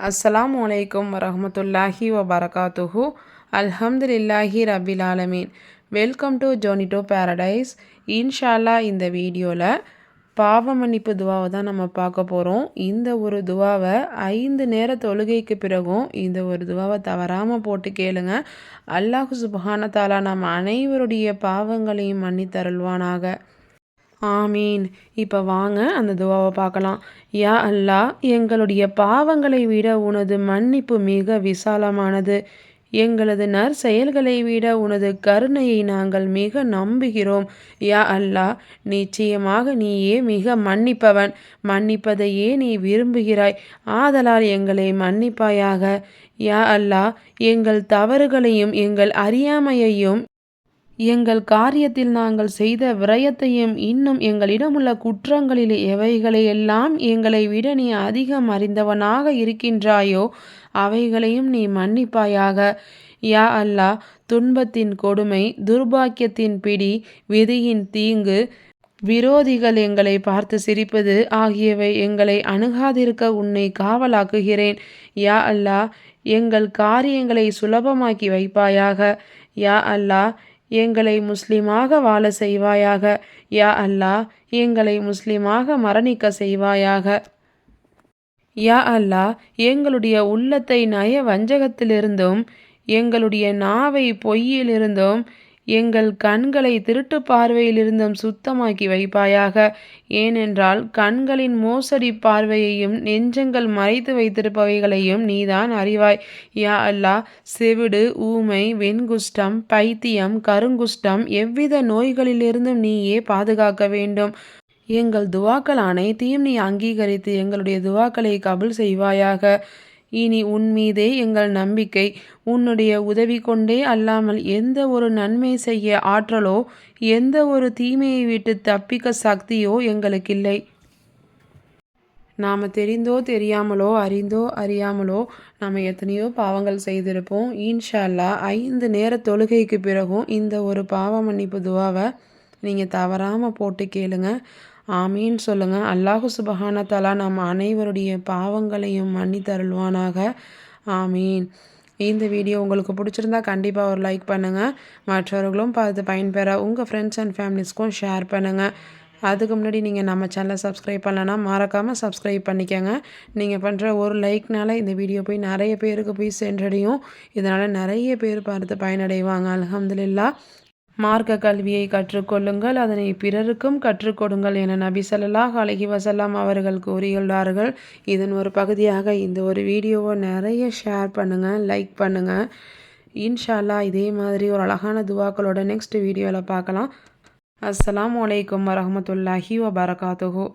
அஸ்லாம் வலைக்கம் வரமத்துல்லாஹி வபரகாத்துஹு. அல்ஹம்துலில்லாஹி ரபில் ஆலமீன். Welcome to Jonito Paradise. இன்ஷால்லா இந்த வீடியோவில் பாவ மன்னிப்பு துவாவை தான் நம்ம பார்க்க போகிறோம் இந்த ஒரு துவாவை ஐந்து நேர தொழுகைக்கு பிறகும் இந்த ஒரு துவாவை தவறாமல் போட்டு கேளுங்க. அல்லாஹு சுபஹானத்தாலா நம்ம அனைவருடைய பாவங்களையும் மன்னித்தருள்வானாக. ஆமீன். இப்போ வாங்க அந்த துவாவை பார்க்கலாம். யா அல்லா எங்களுடைய பாவங்களை விட உனது மன்னிப்பு மிக விசாலமானது. எங்களது நற்செயல்களை விட உனது கருணையை நாங்கள் மிக நம்புகிறோம். யா அல்லா நிச்சயமாக நீயே மிக மன்னிப்பவன். மன்னிப்பதையே நீ விரும்புகிறாய். ஆதலால் எங்களை மன்னிப்பாயாக. யா அல்லா எங்கள் தவறுகளையும் எங்கள் அறியாமையையும் எங்கள் காரியத்தில் நாங்கள் செய்த விரயத்தையும் இன்னும் எங்களிடமுள்ள குற்றங்களில் எவைகளையெல்லாம் எங்களை விட நீ அதிகம் அறிந்தவனாக இருக்கின்றாயோ அவைகளையும் நீ மன்னிப்பாயாக. யா அல்லா துன்பத்தின் கொடுமை துர்பாக்கியத்தின் பிடி விதியின் தீங்கு விரோதிகள் எங்களை பார்த்து சிரிப்பது ஆகியவை எங்களை அணுகாதிருக்க உன்னை காவலாக்குகிறேன். யா அல்லா எங்கள் காரியங்களை சுலபமாக்கி வைப்பாயாக. யா அல்லா எங்களை முஸ்லிமாக வாழ செய்வாயாக. யா அல்லாஹ் எங்களை முஸ்லிமாக மரணிக்க செய்வாயாக. யா அல்லாஹ் எங்களுடைய உள்ளத்தை நய வஞ்சகத்திலிருந்தும் எங்களுடைய நாவை பொய்யிலிருந்தும் எங்கள் கண்களை திருட்டு பார்வையிலிருந்தும் சுத்தமாக்கி வைப்பாயாக. ஏனென்றால் கண்களின் மோசடி பார்வையையும் நெஞ்சங்கள் மறைத்து வைத்திருப்பவைகளையும் நீதான் அறிவாய். யா அல்லா செவிடு ஊமை வெண்குஷ்டம் பைத்தியம் கருங்குஷ்டம் எவ்வித நோய்களிலிருந்தும் நீயே பாதுகாக்க வேண்டும். எங்கள் துவாக்கள் அனைத்தையும் நீ அங்கீகரித்து எங்களுடைய துவாக்களை கபுல் செய்வாயாக. இனி உன் மீதே எங்கள் நம்பிக்கை. உன்னுடைய உதவி கொண்டே அல்லாமல் எந்த ஒரு நன்மை செய்ய ஆற்றலோ எந்த ஒரு தீமையை விட்டு தப்பிக்க சக்தியோ எங்களுக்கில்லை. நாம் தெரிந்தோ தெரியாமலோ அறிந்தோ அறியாமலோ நாம் எத்தனையோ பாவங்கள் செய்திருப்போம். ஈன்ஷால்லா ஐந்து நேர தொழுகைக்கு பிறகும் இந்த ஒரு பாவ மன்னிப்பு துவாவை நீங்கள் தவறாமல் போட்டு கேளுங்க. ஆமீன் சொல்லுங்கள் அல்லாஹு சுபஹான தலா நம் அனைவருடைய பாவங்களையும் மன்னித்தருள்வானாக. ஆமீன். இந்த வீடியோ உங்களுக்கு பிடிச்சிருந்தா கண்டிப்பாக ஒரு லைக் பண்ணுங்கள் மற்றவர்களும் பார்த்து பயன்பெற உங்கள் ஃப்ரெண்ட்ஸ் அண்ட் ஃபேமிலிஸ்க்கும் ஷேர் பண்ணுங்கள் அதுக்கு முன்னாடி நீங்கள் நம்ம சேனலை சப்ஸ்கிரைப் பண்ணலன்னா மறக்காமல் சப்ஸ்கிரைப் பண்ணிக்கோங்க. நீங்கள் பண்ணுற ஒரு லைக்னால இந்த வீடியோ போய் நிறைய பேருக்கு போய் சென்றடையும். இதனால் நிறைய பேர் பார்த்து பயனடைவாங்க. அலமதுல்லா மார்க்க கல்வியை கற்றுக்கொள்ளுங்கள் அதனை பிறருக்கும் கற்றுக்கொடுங்கள் என நபி சல்லாஹ் அலஹி வசல்லாம் அவர்கள் கூறியுள்ளார்கள். இதன் ஒரு பகுதியாக இந்த ஒரு வீடியோவை நிறைய ஷேர் பண்ணுங்கள் லைக் பண்ணுங்கள் இன்ஷால்லா இதே மாதிரி ஒரு அழகான துவாக்களோட நெக்ஸ்ட் வீடியோவில் பார்க்கலாம். அஸ்லாம் வலைக்கம் வரமத்துல்லாஹி வபரகாத்துஹூ.